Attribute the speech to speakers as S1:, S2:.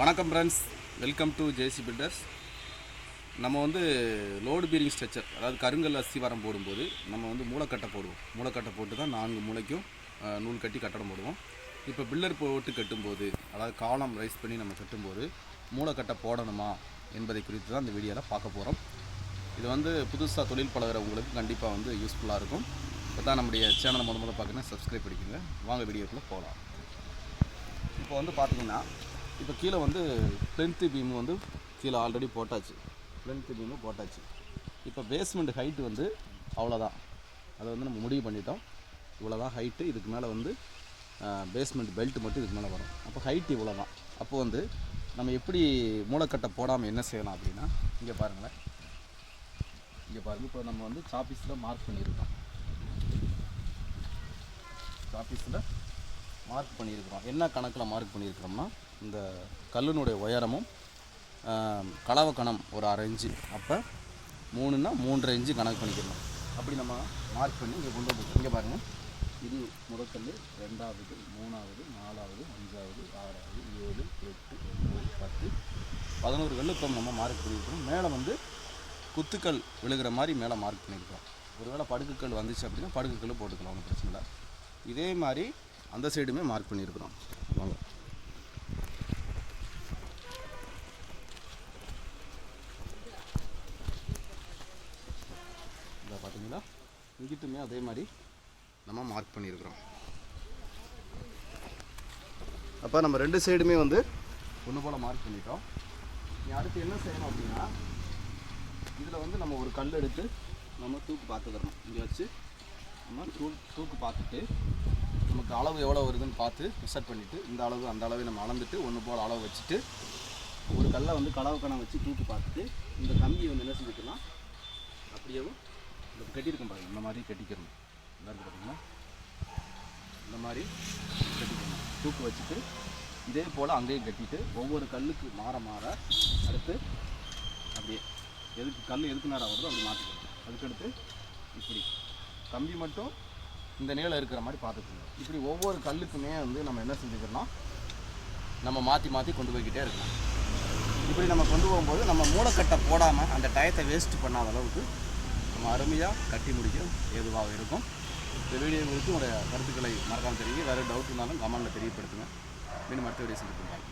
S1: வணக்கம் friends welcome to JC builders நம்ம வந்து லோடு பீரிங் ஸ்ட்ரக்சர் அதாவது கருங்கல் அஸ்திவாரம் போடும்போது நம்ம வந்து மூளைக்கட்டை போடுவோம். மூளைக்கட்டை போட்டு தான் நான்கு மூளைக்கும் நூல் கட்டி கட்டடம் போடுவோம். இப்போ பில்லர் போட்டு கட்டும்போது அதாவது காலம் ரைஸ் பண்ணி நம்ம கட்டும்போது மூளைக்கட்டை போடணுமா என்பதை குறித்து தான் இந்த வீடியோவில் பார்க்க போகிறோம் இது வந்து புதுசாக தொழில் பழகிறவங்களுக்கு கண்டிப்பாக வந்து யூஸ்ஃபுல்லாக இருக்கும். இப்போ தான் நம்முடைய சேனலை முத முத பார்க்கணும் சப்ஸ்கிரைப் பண்ணிக்கோங்க. வாங்க வீடியோக்குள்ளே போகலாம் இப்போ வந்து பார்த்தீங்கன்னா இப்போ கீழே வந்து பிளென்த்து பீம் வந்து கீழே ஆல்ரெடி போட்டாச்சு. பிளென்த்து பீமு போட்டாச்சு. இப்போ பேஸ்மெண்ட் ஹைட்டு வந்து அவ்வளோதான் அதை வந்து நம்ம முடிவு பண்ணிட்டோம். இவ்வளோ தான் ஹைட்டு இதுக்கு மேலே வந்து பேஸ்மெண்ட் பெல்ட் மட்டும் இதுக்கு மேலே வரும். அப்போ ஹைட் இவ்வளோ தான் அப்போ வந்து நம்ம எப்படி மூளைக்கட்டை போடாமல் என்ன செய்யலாம் அப்படின்னா இங்கே பாருங்களேன். இங்கே பாருங்கள் இப்போ நம்ம வந்து சாப்பீஸில் மார்க் பண்ணியிருக்கோம். சாப்பீஸில் மார்க் பண்ணியிருக்கிறோம். என்ன கணக்கில் மார்க் பண்ணியிருக்கிறோம்னா இந்த கல்லினுடைய உயரமும் கலவை கணம் ஒரு அரை இன்ச்சு. அப்போ மூணுன்னா மூன்றரை இன்ச்சு கணக்கு பண்ணிக்கணும் அப்படி நம்ம மார்க் பண்ணி இங்கே கொண்டு வந்து இங்கே பாருங்கள் இது முதற்கல் ரெண்டாவது மூணாவது நாலாவது அஞ்சாவது ஆறாவது ஏழு எட்டு ஒம்பது பத்து பதினோரு கல் இப்போ நம்ம மார்க் பண்ணியிருக்கிறோம். மேலே வந்து குத்துக்கள் விழுகிற மாதிரி மேலே மார்க் பண்ணியிருக்கோம் ஒருவேளை படுக்குக்கல் வந்துச்சு அப்படின்னா படுக்குக்கல் போட்டுக்கலாம் ஒன்றும் பிரச்சனை இல்லை. இதே மாதிரி அந்த சைடுமே மார்க் பண்ணியிருக்கிறோம். வாங்க இதை பார்த்தீங்களா இங்கிட்டுமே அதே மாதிரி நம்ம மார்க் பண்ணியிருக்கிறோம். அப்போ நம்ம ரெண்டு சைடுமே வந்து ஒன்று போல் மார்க் பண்ணிட்டோம். நீ அடுத்து என்ன செய்யணும் அப்படின்னா இதில் வந்து நம்ம ஒரு கல் எடுத்து நம்ம தூக்கு பார்த்துக்கிறோம் இங்கே வச்சு நம்ம தூ தூக்கு பார்த்துட்டு நமக்கு அளவு எவ்வளோ வருதுன்னு பார்த்து மெஷர் பண்ணிவிட்டு இந்த அளவு அந்த அளவை நம்ம அளந்துட்டு ஒன்று போல் அளவு வச்சுட்டு ஒரு கல்லை வந்து கலவு கணம் வச்சு தூக்கி பார்த்துட்டு இந்த கம்பியை வந்து என்ன செஞ்சுக்கலாம் அப்படியேவும் இந்த கட்டியிருக்கோம் பாருங்கள் இந்த மாதிரி கட்டிக்கிறணும் நல்லா இருக்கு இந்த மாதிரி கட்டிக்கணும். தூக்கு வச்சுட்டு இதே போல் அங்கேயும் கட்டிட்டு ஒவ்வொரு கல்லுக்கு மாற மாற அடுத்து அப்படியே எதுக்கு கல் எதுக்கு நேரம் வருதோ அப்படி மாற்றிக்கணும் அதுக்கடுத்து இப்படி கம்பி மட்டும் இந்த நீளம் இருக்கிற மாதிரி பார்த்துக்கணும் இப்படி ஒவ்வொரு கல்லுக்குமே வந்து நம்ம என்ன செஞ்சுக்கிறோம்னா நம்ம மாற்றி மாற்றி கொண்டு போய்கிட்டே இருக்கலாம். இப்படி நம்ம கொண்டு போகும்போது நம்ம மூளைக்கட்டை போடாமல் அந்த டயத்தை வேஸ்ட் பண்ணாத அளவுக்கு நம்ம அருமையாக கட்டி முடிக்க ஏதுவாக இருக்கும். இந்த வீடியோ குறித்து உங்களுடைய கருத்துக்களை மறக்காமல் தெரிவிங்க. வேறு டவுட் இருந்தாலும் கமெண்ட்டில் தெரியப்படுத்துங்க. மீண்டும் அடுத்த வீடியோ சந்திப்போம்.